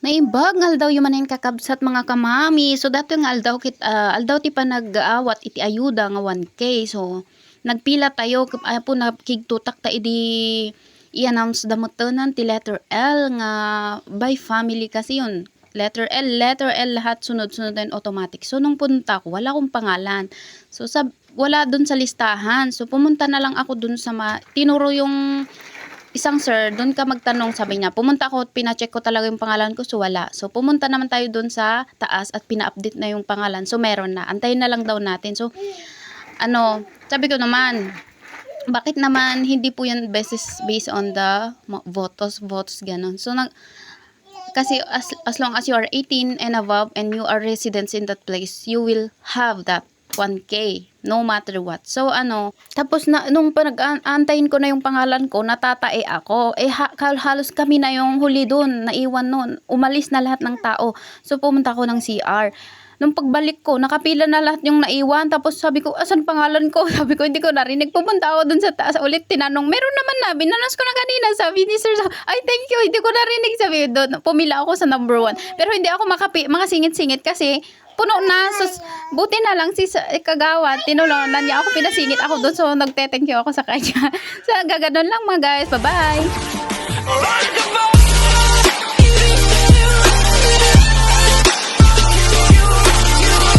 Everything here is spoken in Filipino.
Naimbag nga daw yung manin kakabsat mga kamami. So dato nga aldaw kit ah, aldaw ti pa nag-aawat iti ayuda nga 1k. So nagpila tayo ay po nakigtutak ta idi i-announce damotonan ti letter L nga by family kasi yun. Letter L, letter L lahat sunod-sunod and automatic. So nung punta ko, wala akong pangalan. So sab wala dun sa listahan. So pumunta na lang ako dun sa ma tinuro yung isang sir, doon ka magtanong, sabi niya. Pumunta ako, pina-check ko talaga yung pangalan ko, so wala. So, pumunta naman tayo doon sa taas at pina-update na yung pangalan. So, meron na. Antayin na lang daw natin. So, ano, sabi ko naman, bakit naman hindi po yan basis based on the votos, votes, ganun. So, nag, kasi as, as long as you are 18 and above and you are residents in that place, you will have that 1K no matter what. So ano, tapos na nung panag-aantayin ko na yung pangalan ko, natatae ako. Eh ha, halos kami na yung huli doon, naiwan noon. Umalis na lahat ng tao. So pumunta ko ng CR. Nung pagbalik ko, nakapila na lahat yung naiwan. Tapos sabi ko, asan pangalan ko? Sabi ko, hindi ko narinig. Pumunta ako dun sa taas ulit. Tinanong, meron naman na. Binanas ko na kanina. Sabi ni sir, ay thank you. Hindi ko narinig. Sabi doon, pumila ako sa number one. Pero hindi ako makapi, makasingit-singit kasi puno na. So, buti na lang si eh, kagawad. Tinulungan niya ako. Pinasingit ako doon. So, nagte-thank you ako sa kanya. so, gaganon lang mga guys. Bye-bye.